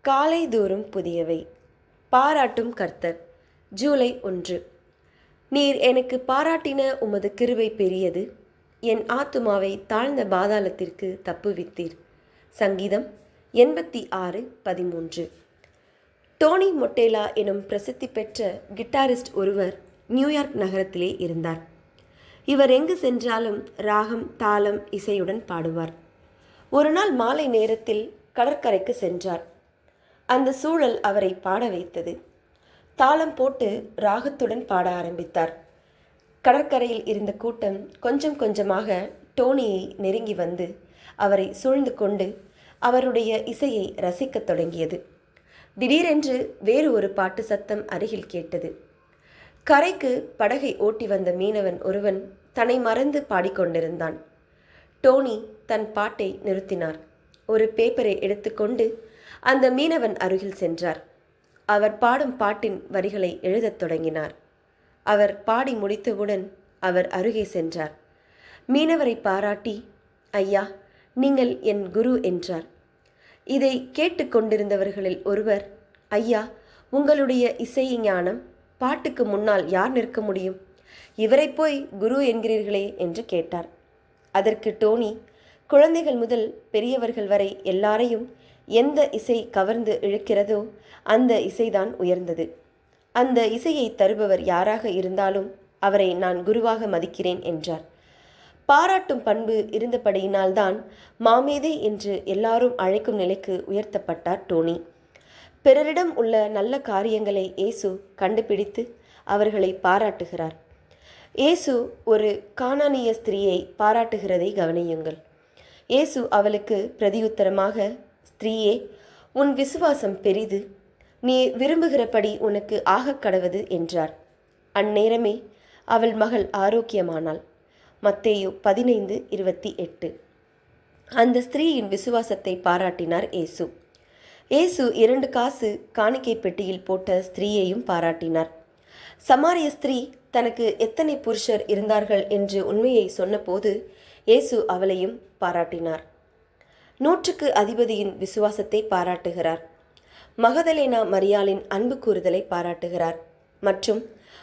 காலை தோறும் புதியவை. பாராட்டும் கர்த்தர். ஜூலை ஒன்று. நீர் எனக்கு பாராட்டின உமது கிருவை பெரியது. என் ஆத்துமாவை தாழ்ந்த பாதாளத்திற்கு தப்புவித்தீர். சங்கீதம் எண்பத்தி ஆறு பதிமூன்று. டோனி மொட்டேலா எனும் பிரசித்தி பெற்ற கிட்டாரிஸ்ட் ஒருவர் நியூயார்க் நகரத்திலே இருந்தார். இவர் எங்கு சென்றாலும் ராகம் தாளம் இசையுடன் பாடுவார். ஒரு நாள் மாலை நேரத்தில் கடற்கரைக்கு சென்றார். அந்த சூழல் அவரை பாட வைத்தது. தாளம் போட்டு ராகத்துடன் பாட ஆரம்பித்தார். கடற்கரையில் இருந்த கூட்டம் கொஞ்சம் கொஞ்சமாக டோனியை நெருங்கி வந்து அவரை சூழ்ந்து கொண்டு அவருடைய இசையை ரசிக்கத் தொடங்கியது. திடீரென்று வேறு ஒரு பாட்டு சத்தம் அருகில் கேட்டது. கரைக்கு படகை ஓட்டி வந்த மீனவன் ஒருவன் தன்னை மறந்து பாடிக்கொண்டிருந்தான். டோனி தன் பாட்டை நிறுத்தினார். ஒரு பேப்பரை எடுத்துக்கொண்டு அந்த மீனவன் அருகில் சென்றார். அவர் பாடும் பாட்டின் வரிகளை எழுதத் தொடங்கினார். அவர் பாடி முடித்தவுடன் அவர் அருகே சென்றார். மீனவரை பாராட்டி ஐயா நீங்கள் என் குரு என்றார். இதை கேட்டுக்கொண்டிருந்தவர்களில் ஒருவர் ஐயா உங்களுடைய இசை ஞானம் பாட்டுக்கு முன்னால் யார் நிற்க முடியும்? இவரை போய் குரு என்கிறீர்களே என்று கேட்டார். அதற்கு டோனி குழந்தைகள் முதல் பெரியவர்கள் வரை எல்லாரையும் எந்த இசை கவர்ந்து இழுக்கிறதோ அந்த இசைதான் உயர்ந்தது. அந்த இசையை தருபவர் யாராக இருந்தாலும் அவரை நான் குருவாக மதிக்கிறேன் என்றார். பாராட்டும் பண்பு இருந்தபடியினால்தான் மாமேதை என்று எல்லாரும் அழைக்கும் நிலைக்கு உயர்த்தப்பட்டார் டோனி. பிறரிடம் உள்ள நல்ல காரியங்களை இயேசு கண்டுபிடித்து அவர்களை பாராட்டுகிறார். இயேசு ஒரு காணானிய ஸ்திரீயை பாராட்டுகிறதை கவனியுங்கள். இயேசு அவளுக்கு பிரதியுத்தரமாக ஸ்திரீயே உன் விசுவாசம் பெரிது. நீ விரும்புகிறபடி உனக்கு ஆகக் கடவது என்றார். அந்நேரமே அவள் மகள் ஆரோக்கியமானாள். மத்தேயு பதினைந்து இருபத்தி எட்டு. அந்த ஸ்திரீயின் விசுவாசத்தை பாராட்டினார் ஏசு ஏசு இரண்டு காசு காணிக்கை பெட்டியில் போட்ட ஸ்திரீயையும் பாராட்டினார். சமாரிய ஸ்திரீ தனக்கு எத்தனை புருஷர் இருந்தார்கள் என்று உண்மையை சொன்னபோது இயேசு அவளையும் பாராட்டினார். நூற்றுக்கு அதிபதியின் விசுவாசத்தை பாராட்டுகிறார். மகதலேனா மரியாளின் அன்பு கூறுதலை பாராட்டுகிறார். மற்றும்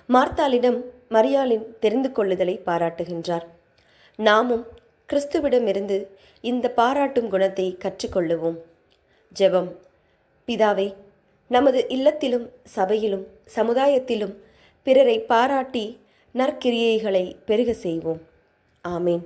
மார்த்தாளிடம் மரியாளின் தெரிந்து கொள்ளுதலை பாராட்டுகின்றார். நாமும் கிறிஸ்துவிடமிருந்து இந்த பாராட்டும் குணத்தை கற்றுக்கொள்ளுவோம். ஜெபம். பிதாவை நமது இல்லத்திலும் சபையிலும் சமுதாயத்திலும் பிறரை பாராட்டி நற்கிரியைகளை பெருக செய்வோம். ஆமேன்.